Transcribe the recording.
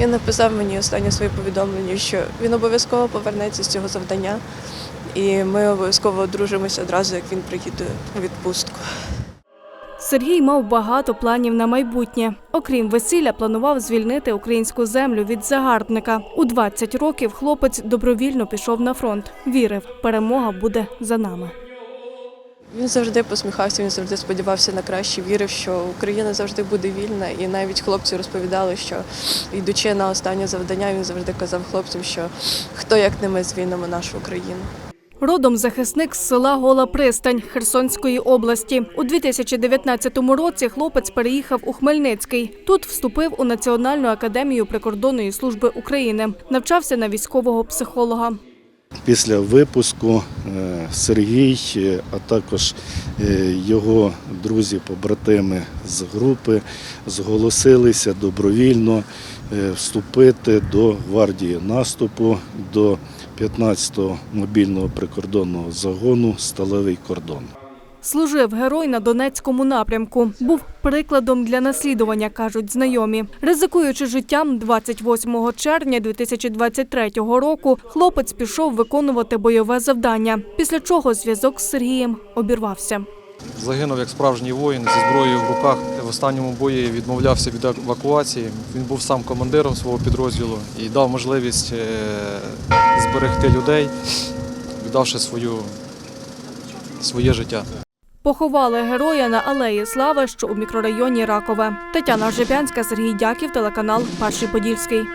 Він написав мені останнє своє повідомлення, що він обов'язково повернеться з цього завдання, і ми обов'язково одружимося одразу, як він приїде у відпустку. Сергій мав багато планів на майбутнє. Окрім весілля, планував звільнити українську землю від загарбника. У 20 років хлопець добровільно пішов на фронт. Вірив, перемога буде за нами. Він завжди посміхався, він завжди сподівався на краще, вірив, що Україна завжди буде вільна. І навіть хлопці розповідали, що йдучи на останнє завдання, він завжди казав хлопцям, що хто як не ми звільнимо нашу Україну. Родом захисник з села Гола Пристань Херсонської області. У 2019 році хлопець переїхав у Хмельницький. Тут вступив у Національну академію прикордонної служби України. Навчався на військового психолога. Після випуску е, Сергій, е, а також е, його друзі-побратими з групи зголосилися добровільно вступити до гвардії наступу до 15-го мобільного прикордонного загону Сталевий кордон. Служив герой на Донецькому напрямку. Був прикладом для наслідування, кажуть знайомі. Ризикуючи життям, 28 червня 2023 року хлопець пішов виконувати бойове завдання, після чого зв'язок з Сергієм обірвався. Загинув як справжній воїн зі зброєю в руках. В останньому бої відмовлявся від евакуації. Він був сам командиром свого підрозділу і дав можливість е, зберегти людей, віддавши свою, своє життя. Поховали героя на алеї Слави, що у мікрорайоні Ракове. Тетяна Жепянська, Сергій Дяків, телеканал Перший Подільський.